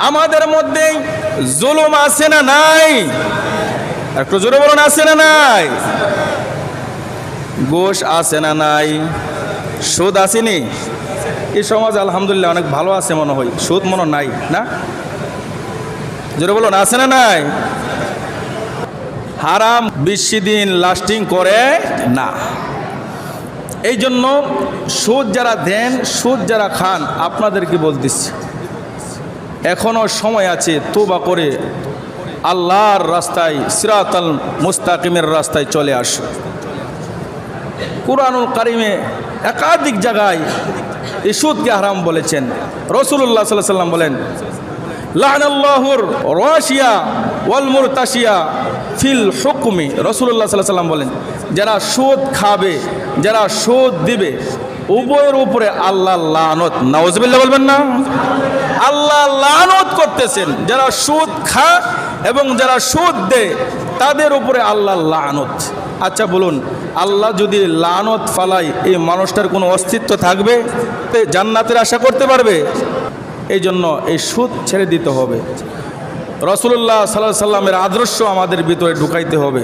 আমাদের মধ্যে জুলুম আছে না নাই? একটু জোরে বলুন, আছে না নাই? গোশ আছে না নাই? সুদ আসেনি? এই সমাজ আলহামদুলিল্লাহ অনেক ভালো আছে মনে হয়। সুদ মনে নাই, না? জোরে বলুন, আছে না নাই? হারাম বেশি দিন লাস্টিং করে না। এই জন্য সুদ যারা দেন, সুদ যারা খান, আপনাদেরকে বলতেছি। এখনও সময় আছে তোবা করে আল্লাহর রাস্তায়, সিরাতাল মুস্তাকিমের রাস্তায় চলে আস। কুরআনুল কারিমে একাধিক জায়গায় এই সুদকে হারাম বলেছেন। রসুল্লাহ সাল্লাহ সাল্লাম বলেন লাহনাল্লাহুর রাশিয়া ওয়াল মুরতাশিয়া ফিল হুকুমি। রসুল্লাহ সাল্লাহ সাল্লাম বলেন, যারা সুদ খাবে, যারা সুদ দিবে উভয়ের উপরে আল্লাহ লানত নওয়াজবিল্লাহ বলবেন না। আল্লাহ লানত করতেছেন, যারা সুদ খা এবং যারা সুদ দেয়, তাদের উপরে আল্লাহ লানত। আচ্ছা বলুন, আল্লাহ যদি লানত ফালায়, এই মানুষটার কোনো অস্তিত্ব থাকবে? তে জান্নাতের আশা করতে পারবে? এই জন্য এই সুদ ছেড়ে দিতে হবে। রসুল্লাহ সাল্লাহ সাল্লামের আদর্শ আমাদের ভিতরে ঢুকাইতে হবে।